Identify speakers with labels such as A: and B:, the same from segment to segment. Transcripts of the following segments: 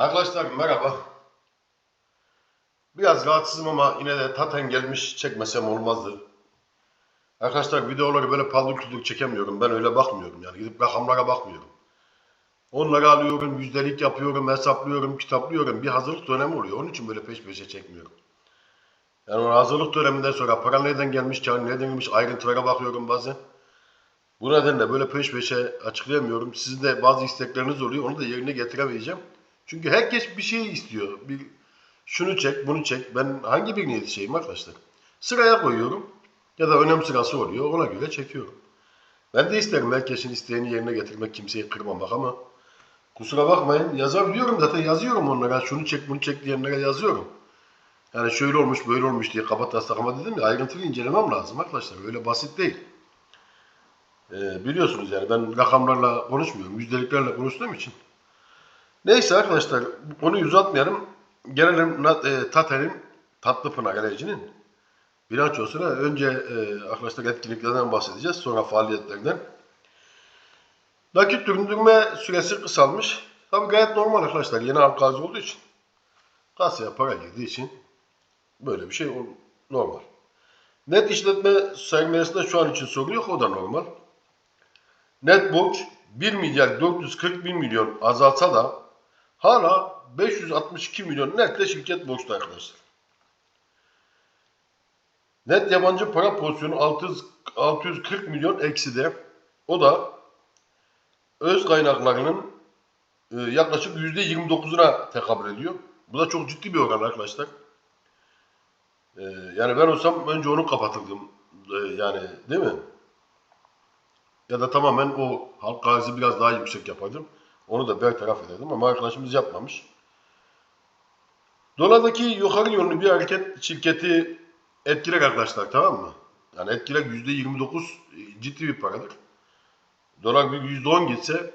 A: Arkadaşlar merhaba. Biraz rahatsızım ama yine de taten gelmiş çekmesem olmazdı. Arkadaşlar videoları böyle küldür çekemiyorum. Ben öyle bakmıyorum yani. Gidip rakamlara bakmıyorum. Onları alıyorum, yüzdelik yapıyorum, hesaplıyorum, kitaplıyorum. Bir hazırlık dönemi oluyor. Onun için böyle peş peşe çekmiyorum. Yani hazırlık döneminden sonra para nereden gelmiş, kar nereden gelmiş ayrıntılara bakıyorum bazen. Bu nedenle böyle peş peşe açıklayamıyorum. Sizin de bazı istekleriniz oluyor. Onu da yerine getiremeyeceğim. Çünkü herkes bir şey istiyor. Bir şunu çek, bunu çek. Ben hangi birine yetişeyim arkadaşlar? Sıraya koyuyorum. Ya da önem sırası oluyor. Ona göre çekiyorum. Ben de isterim herkesin isteğini yerine getirmek, kimseyi kırmamak ama kusura bakmayın yazabiliyorum zaten yazıyorum onlara. Şunu çek, bunu çek diyenlere yazıyorum. Yani şöyle olmuş, böyle olmuş diye kaba taslak ama dedim ya ayrıntılı incelemem lazım arkadaşlar. Öyle basit değil. Ee, biliyorsunuz yani ben rakamlarla konuşmuyorum. Yüzdeliklerle konuştuğum için. Neyse arkadaşlar konuyu uzatmayalım. Gelelim e, Tater'in Tatlıpınar Galerici'nin bilançosuna. Önce e, arkadaşlar etkinliklerden bahsedeceğiz. Sonra faaliyetlerden. Nakit döndürme süresi kısalmış. Tabi gayet normal arkadaşlar. Yeni halk olduğu için. Kasaya para girdiği için böyle bir şey normal. Net işletme sermayesinde şu an için sorun yok. O da normal. Net borç 1 milyar 441 milyon azalsa da hala 562 milyon netle şirket borçlu arkadaşlar. Net yabancı para pozisyonu 600, 640 milyon eksi de o da öz kaynaklarının e, yaklaşık %29'una tekabül ediyor. Bu da çok ciddi bir oran arkadaşlar. E, yani ben olsam önce onu kapatırdım. E, yani değil mi? Ya da tamamen o halk arzı biraz daha yüksek yapardım. Onu da bertaraf ederdim ama arkadaşımız yapmamış. Dolardaki yukarı yönlü bir hareket şirketi etkiler arkadaşlar tamam mı? Yani etkiler %29 ciddi bir paradır. Dolar bir %10 gitse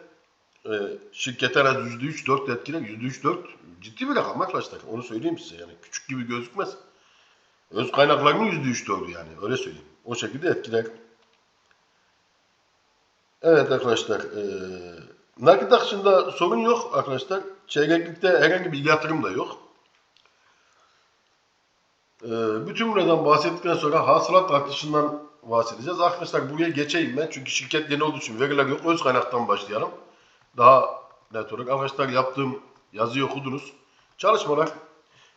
A: e, şirkete en az %3-4 etkiler. %3-4 ciddi bir rakam arkadaşlar. Onu söyleyeyim size yani. Küçük gibi gözükmez. Öz kaynaklarının %3-4'ü yani. Öyle söyleyeyim. O şekilde etkiler. Evet arkadaşlar. E, nakit akışında sorun yok arkadaşlar. Çeyreklikte herhangi bir yatırım da yok. E, bütün buradan bahsettikten sonra hasılat artışından bahsedeceğiz. Arkadaşlar buraya geçeyim ben. Çünkü şirket yeni olduğu için veriler yok. Öz kaynaktan başlayalım. Daha net olarak. Arkadaşlar yaptığım yazıyı okudunuz. Çalışmalar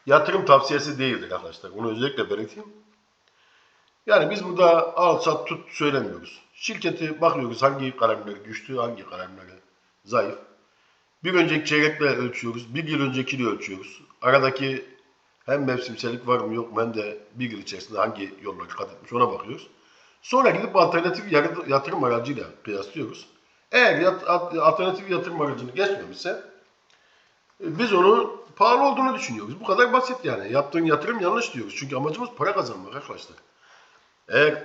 A: yatırım tavsiyesi değildir arkadaşlar. Bunu özellikle belirteyim. Yani biz burada al sat tut söylemiyoruz. Şirketi bakıyoruz hangi kalemleri güçlü, hangi kalemleri zayıf. Bir önceki çeyrekle ölçüyoruz, bir yıl öncekiyle ölçüyoruz. Aradaki hem mevsimsellik var mı yok mu hem de bir yıl içerisinde hangi yolları kat etmiş ona bakıyoruz. Sonra gidip alternatif yatırım aracıyla kıyaslıyoruz. Eğer yat- at- alternatif yatırım aracını geçmemişse e, biz onu pahalı olduğunu düşünüyoruz. Bu kadar basit yani. Yaptığın yatırım yanlış diyoruz. Çünkü amacımız para kazanmak arkadaşlar. Eğer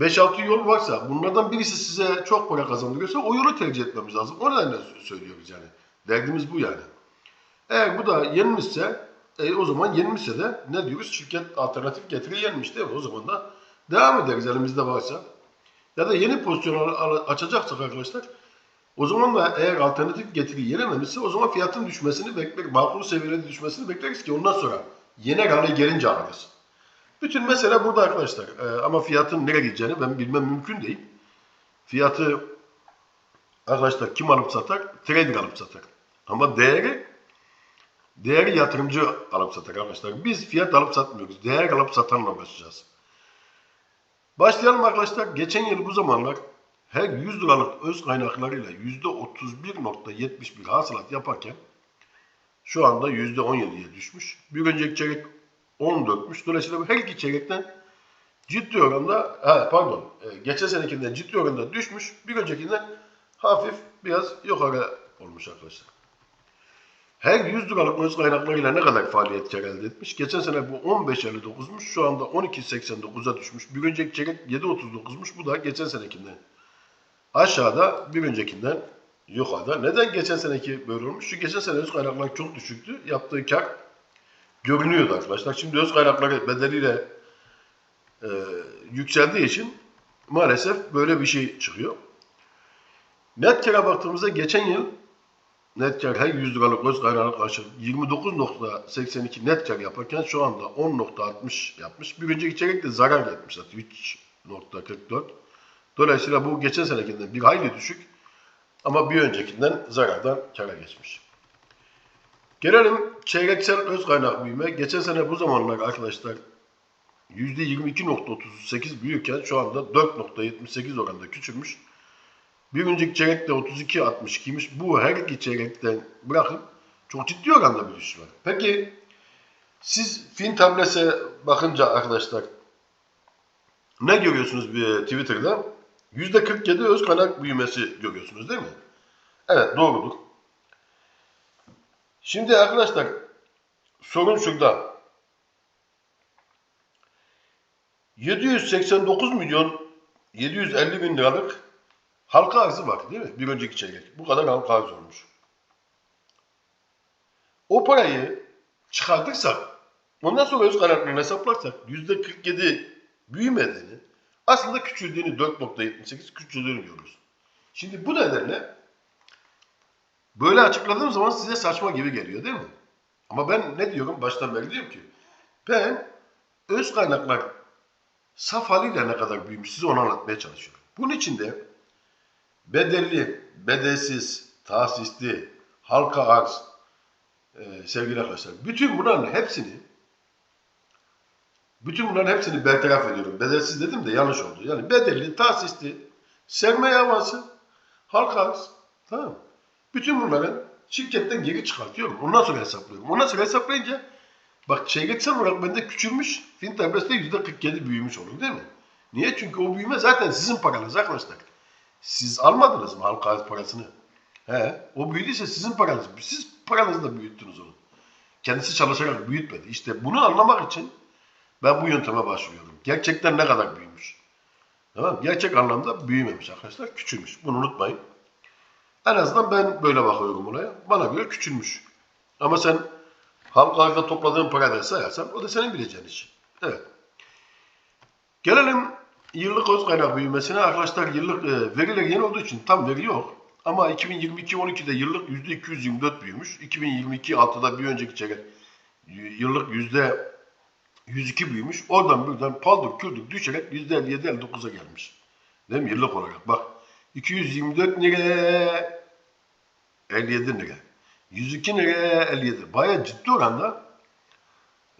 A: 5-6 yol varsa bunlardan birisi size çok para kazandırıyorsa o yolu tercih etmemiz lazım. O nedenle söylüyoruz yani. Derdimiz bu yani. Eğer bu da yenmişse e, o zaman yenmişse de ne diyoruz? Şirket alternatif getiri yenmiş değil mi? O zaman da devam ederiz elimizde varsa. Ya da yeni pozisyon al- al- açacaksak arkadaşlar o zaman da eğer alternatif getiri yenememişse o zaman fiyatın düşmesini bekler, makul seviyelerde düşmesini bekleriz ki ondan sonra yeni hale gelince alırız. Bütün mesele burada arkadaşlar. Ee, ama fiyatın nereye gideceğini ben bilmem mümkün değil. Fiyatı arkadaşlar kim alıp satar? Trader alıp satar. Ama değeri değeri yatırımcı alıp satar arkadaşlar. Biz fiyat alıp satmıyoruz. Değer alıp satanla uğraşacağız. Başlayalım arkadaşlar. Geçen yıl bu zamanlar her 100 liralık öz kaynaklarıyla %31.71 hasılat yaparken şu anda %17'ye düşmüş. Bir önceki çeyrek 14'müş. Dolayısıyla her iki çeyrekten ciddi oranda, ha, pardon, e, geçen senekinden ciddi oranda düşmüş. Bir öncekinden hafif biraz yukarı olmuş arkadaşlar. Her 100 liralık öz kaynaklarıyla ne kadar faaliyet kar elde etmiş? Geçen sene bu 15.59'muş. Şu anda 12.89'a düşmüş. Bir önceki çeyrek 7.39'muş. Bu da geçen senekinden aşağıda, bir öncekinden yukarıda. Neden geçen seneki böyle olmuş? Çünkü geçen sene öz kaynaklar çok düşüktü. Yaptığı kar görünüyordu arkadaşlar. Şimdi öz kaynakları bedeliyle e, yükseldiği için maalesef böyle bir şey çıkıyor. Net kere baktığımızda geçen yıl net kar her 100 liralık öz kaynağına karşı 29.82 net kar yaparken şu anda 10.60 yapmış. Bir önceki çeyrekte zarar etmiş zaten 3.44. Dolayısıyla bu geçen senekinden bir hayli düşük ama bir öncekinden zarardan kara geçmiş. Gelelim çeyreksel öz kaynak büyüme. Geçen sene bu zamanlar arkadaşlar %22.38 büyürken şu anda 4.78 oranında küçülmüş. Bir önceki çeyrekte 32.62'ymiş. Bu her iki çeyrekten bırakın çok ciddi oranda bir düşüş var. Peki siz fin tablese bakınca arkadaşlar ne görüyorsunuz bir Twitter'da? %47 öz kaynak büyümesi görüyorsunuz değil mi? Evet doğrudur. Şimdi arkadaşlar sorun şurada. 789 milyon 750 bin liralık halka arzı var değil mi? Bir önceki çeyrek. Bu kadar halka arz olmuş. O parayı çıkartırsak ondan sonra öz kaynaklarını hesaplarsak %47 büyümediğini aslında küçüldüğünü 4.78 küçüldüğünü görürüz. Şimdi bu nedenle böyle açıkladığım zaman size saçma gibi geliyor değil mi? Ama ben ne diyorum baştan beri diyorum ki ben öz kaynaklar saf haliyle ne kadar büyümüş size onu anlatmaya çalışıyorum. Bunun için de bedelli, bedelsiz, tahsisli, halka arz e, sevgili arkadaşlar bütün bunların hepsini bütün bunların hepsini bertaraf ediyorum. Bedelsiz dedim de yanlış oldu. Yani bedelli, tahsisli, sermaye avansı, halka arz. Tamam mı? Bütün bunların şirketten geri çıkartıyorum. Ondan sonra hesaplıyorum. Ondan sonra hesaplayınca bak çeyreksel olarak bende küçülmüş. Fintabres'te %47 büyümüş olur değil mi? Niye? Çünkü o büyüme zaten sizin paranız arkadaşlar. Siz almadınız mı halka arz parasını? He, o büyüdüyse sizin paranız. Siz paranızla büyüttünüz onu. Kendisi çalışarak büyütmedi. İşte bunu anlamak için ben bu yönteme başvuruyorum. Gerçekten ne kadar büyümüş? Tamam? Gerçek anlamda büyümemiş arkadaşlar. Küçülmüş. Bunu unutmayın. En azından ben böyle bakıyorum olaya. Bana göre küçülmüş. Ama sen halk arzda topladığın parayla sayarsan o da senin bileceğin iş. Evet. Gelelim yıllık öz kaynak büyümesine. Arkadaşlar yıllık e, veriler yeni olduğu için tam veri yok. Ama 2022-12'de yıllık %224 büyümüş. 2022-6'da bir önceki çeyrek yıllık %102 büyümüş. Oradan buradan paldır kürdük düşerek %57-59'a gelmiş. Değil mi? Yıllık olarak. Bak 224 lira 57 lira. 102 lira 57. Bayağı ciddi oranda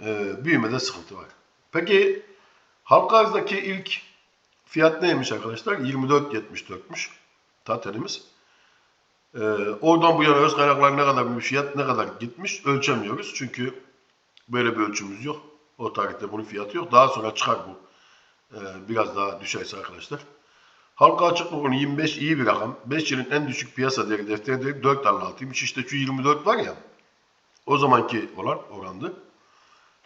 A: e, büyümede sıkıntı var. Peki halka arzdaki ilk fiyat neymiş arkadaşlar? 24.74'müş taterimiz. Ee, oradan bu yana öz kaynaklar ne kadar bir fiyat ne kadar gitmiş ölçemiyoruz. Çünkü böyle bir ölçümüz yok. O tarihte bunun fiyatı yok. Daha sonra çıkar bu. Ee, biraz daha düşerse arkadaşlar. Halka açık bugün 25 iyi bir rakam. 5 yılın en düşük piyasa değeri defter değeri 4.56'ymış. İşte şu 24 var ya o zamanki olan orandı.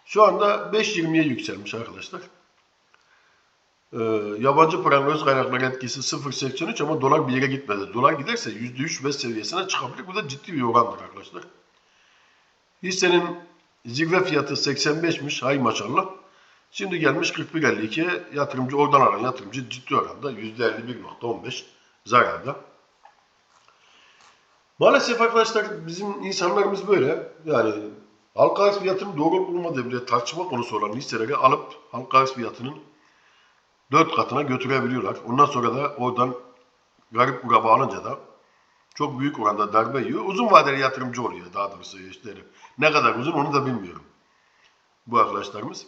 A: Şu anda 5.20'ye yükselmiş arkadaşlar. Ee, yabancı paranın öz kaynakları etkisi 0.83 ama dolar bir yere gitmedi. Dolar giderse %3 ve seviyesine çıkabilir. Bu da ciddi bir orandır arkadaşlar. Hissenin zirve fiyatı 85'miş. Hay maşallah. Şimdi gelmiş 41.52'ye yatırımcı oradan alan yatırımcı ciddi oranda %51.15 zararda. Maalesef arkadaşlar bizim insanlarımız böyle. Yani halka arz fiyatının doğru bulmadığı bile tartışma konusu olan hisseleri alıp halka arz fiyatının 4 katına götürebiliyorlar. Ondan sonra da oradan garip kuraba alınca da çok büyük oranda darbe yiyor. Uzun vadeli yatırımcı oluyor daha doğrusu işte. Ne kadar uzun onu da bilmiyorum. Bu arkadaşlarımız.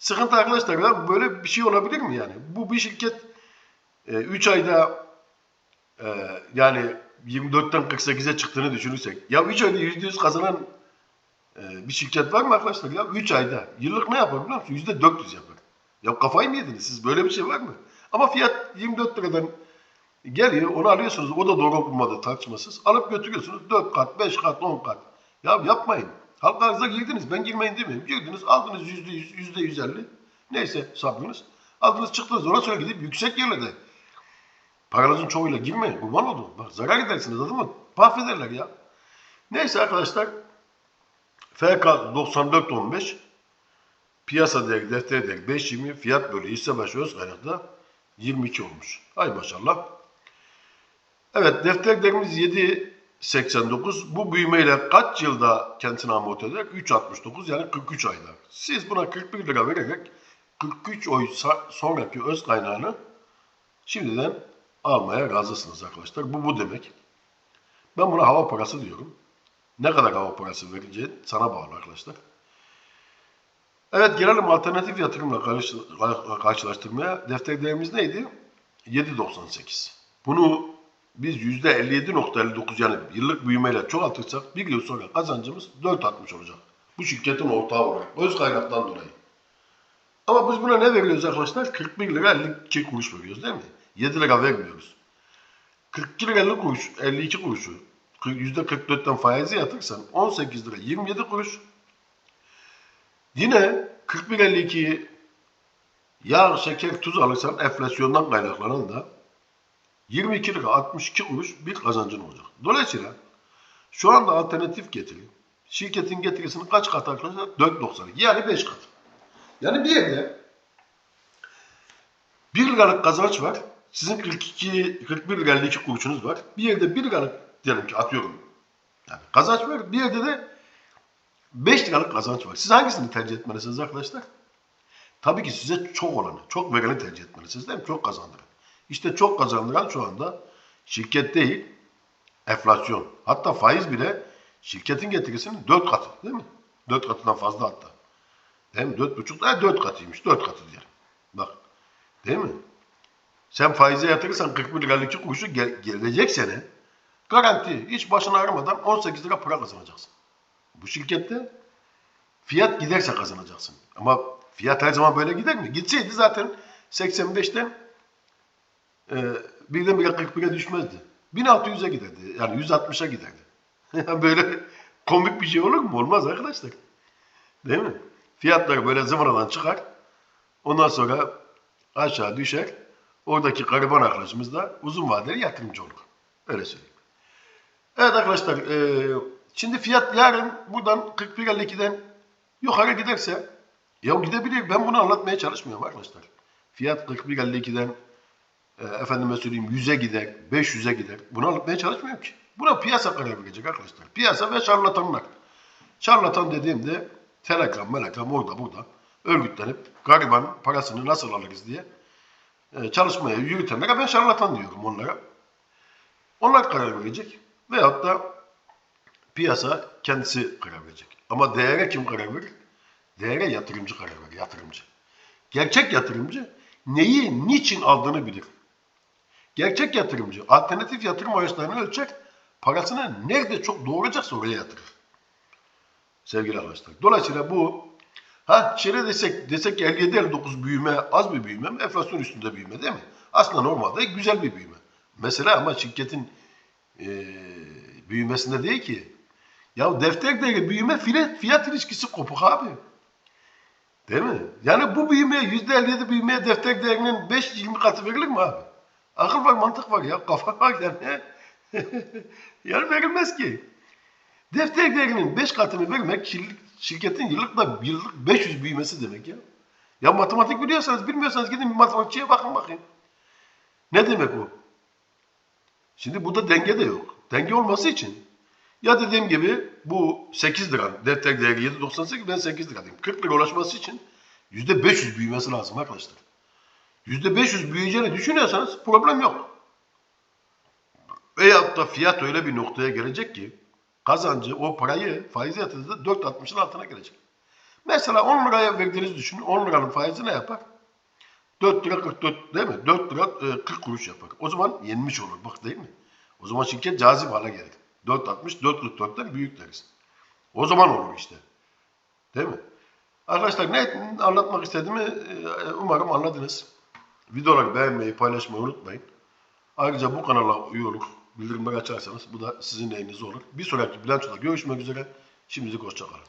A: Sıkıntı arkadaşlar ya böyle bir şey olabilir mi yani? Bu bir şirket 3 e, ayda e, yani 24'ten 48'e çıktığını düşünürsek ya 3 ayda %100 kazanan e, bir şirket var mı arkadaşlar ya? 3 ayda. Yıllık ne yapar biliyor musun? %400 yapar. Ya kafayı mı yediniz siz? Böyle bir şey var mı? Ama fiyat 24 liradan geliyor. Onu alıyorsunuz. O da doğru bulmadı tartışmasız. Alıp götürüyorsunuz. 4 kat, 5 kat, 10 kat. Ya yapmayın. Halk arzına girdiniz. Ben girmeyin demiyorum. Girdiniz aldınız yüzde yüz, yüzde yüz elli. Neyse sabrınız. Aldınız çıktınız. Ona sonra gidip yüksek yerlerde. Paranızın çoğuyla girmeyin. Kurban olun. Bak zarar edersiniz adamı. Mahvederler ya. Neyse arkadaşlar. FK 94.15 Piyasa değeri, defter değeri 5.20, fiyat bölü hisse başı öz kaynakta 22 olmuş. Ay maşallah. Evet defter değerimiz 7 89. Bu büyümeyle kaç yılda kendisini amorti eder? 3.69 yani 43 ayda. Siz buna 41 lira vererek 43 oy sonraki öz kaynağını şimdiden almaya razısınız arkadaşlar. Bu bu demek. Ben buna hava parası diyorum. Ne kadar hava parası vereceğin sana bağlı arkadaşlar. Evet gelelim alternatif yatırımla karşı- karşılaştırmaya. Defter değerimiz neydi? 7.98. Bunu biz %57.59 yani yıllık büyümeyle çoğaltırsak bir yıl sonra kazancımız 4.60 olacak. Bu şirketin ortağı olarak. Öz kaynaktan dolayı. Ama biz buna ne veriyoruz arkadaşlar? 41 lira 52 kuruş veriyoruz değil mi? 7 lira vermiyoruz. 42 lira 50 kuruş, 52 kuruşu %44'ten faizi yatırsan 18 lira 27 kuruş. Yine 41.52'yi yağ, şeker, tuz alırsan enflasyondan kaynaklanan da 22 lira 62 kuruş bir kazancın olacak. Dolayısıyla şu anda alternatif getiri şirketin getirisini kaç kat arkadaşlar? 4.92 yani 5 kat. Yani bir yerde 1 liralık kazanç var. Sizin 42, 41 lira 52 kuruşunuz var. Bir yerde 1 liralık diyelim ki atıyorum. Yani kazanç var. Bir yerde de 5 liralık kazanç var. Siz hangisini tercih etmelisiniz arkadaşlar? Tabii ki size çok olanı, çok vereni tercih etmelisiniz değil mi? Çok kazandıran. İşte çok kazandıran şu anda şirket değil, enflasyon. Hatta faiz bile şirketin getirisinin 4 katı değil mi? 4 katından fazla hatta. Değil mi? 4,5 daha 4 katıymış. 4 katı diyelim. Bak. Değil mi? Sen faize yatırırsan 41 lira 2 kuruşu gel- gelecek sene garanti hiç başını ağrımadan 18 lira para kazanacaksın. Bu şirkette fiyat giderse kazanacaksın. Ama fiyat her zaman böyle gider mi? Gitseydi zaten 85'ten e, birdenbire 41'e düşmezdi. 1600'e giderdi. Yani 160'a giderdi. Böyle komik bir şey olur mu? Olmaz arkadaşlar. Değil mi? Fiyatlar böyle zıvanadan çıkar. Ondan sonra aşağı düşer. Oradaki gariban arkadaşımız da uzun vadeli yatırımcı olur. Öyle söyleyeyim. Evet arkadaşlar, eee, şimdi fiyat yarın buradan 41.52'den yukarı giderse, ya gidebilir. Ben bunu anlatmaya çalışmıyorum arkadaşlar. Fiyat 41.52'den e, efendime söyleyeyim 100'e gider, 500'e gider. Bunu anlatmaya çalışmıyorum ki. Buna piyasa karar verecek arkadaşlar. Piyasa ve şarlatanlar. Şarlatan dediğimde telegram, melegram orada burada örgütlenip gariban parasını nasıl alırız diye e, çalışmaya yürütenlere ben şarlatan diyorum onlara. Onlar karar verecek. Veyahut da piyasa kendisi karar verecek. Ama değere kim karar verir? Değere yatırımcı karar verir, yatırımcı. Gerçek yatırımcı neyi, niçin aldığını bilir. Gerçek yatırımcı alternatif yatırım araçlarını ölçer, parasını nerede çok doğuracaksa oraya yatırır. Sevgili arkadaşlar. Dolayısıyla bu ha şöyle desek, desek ki 57-59 büyüme az bir büyüme mi? Enflasyon üstünde büyüme değil mi? Aslında normalde güzel bir büyüme. Mesela ama şirketin eee büyümesinde değil ki. Ya defter büyüme fiyat, fiyat ilişkisi kopuk abi. Değil mi? Yani bu büyümeye %57 büyümeye defter değerinin 5-20 katı verilir mi abi? Akıl var mantık var ya kafa var yani. yani verilmez ki. Defter değerinin 5 katını vermek şir- şirketin yıllıkla yıllık 500 büyümesi demek ya. Ya matematik biliyorsanız bilmiyorsanız gidin bir matematikçiye bakın bakayım. Ne demek bu? Şimdi burada denge de yok. Denge olması için ya dediğim gibi bu 8 lira defter değeri 7.98 ben 8 lira diyeyim. 40 lira ulaşması için %500 büyümesi lazım arkadaşlar. %500 büyüyeceğini düşünüyorsanız problem yok. Veyahut da fiyat öyle bir noktaya gelecek ki kazancı o parayı faize yatırdığında 4.60'ın altına gelecek. Mesela 10 liraya verdiğinizi düşünün. 10 liranın faizi ne yapar? 4 lira 44 değil mi? 4 lira e, 40 kuruş yapar. O zaman yenmiş olur bak değil mi? O zaman şirket cazip hale gelir. 4.60, 4.44'ten büyük deriz. O zaman olur işte. Değil mi? Arkadaşlar ne anlatmak istediğimi e, umarım anladınız. Videoları beğenmeyi, paylaşmayı unutmayın. Ayrıca bu kanala üye olup bildirimleri açarsanız bu da sizin elinizde olur. Bir sonraki bilançoda görüşmek üzere. Şimdilik hoşçakalın.